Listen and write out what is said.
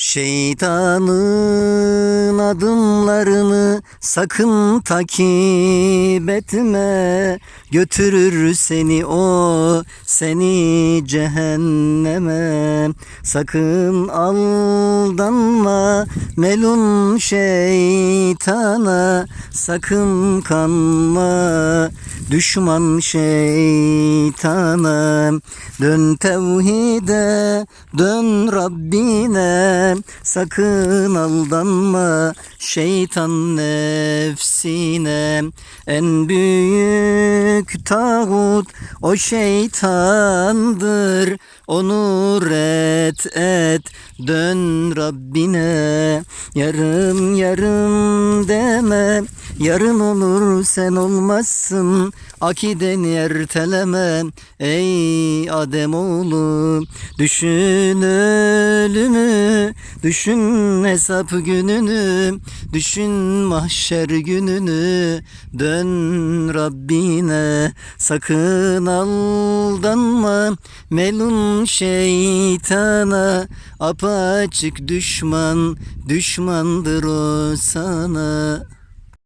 Şeytanın adımlarını sakın takip etme. Götürür seni o seni cehenneme. Sakın aldanma melun şeytana. Sakın kanma düşman şeytana Dön tevhide dön Rabbine. Sakın aldanma şeytan nefsine. En büyük tağut o şeytandır. Onu red et dön Rabbine. Yarım yarım deme Yarın olur sen olmazsın. Akideni erteleme Ey Adem oğlu. Düşün ölümü Düşün hesap gününü. Düşün mahşer gününü Dön Rabbine. Sakın aldanma Melun şeytana. Apaçık düşman Düşmandır o sana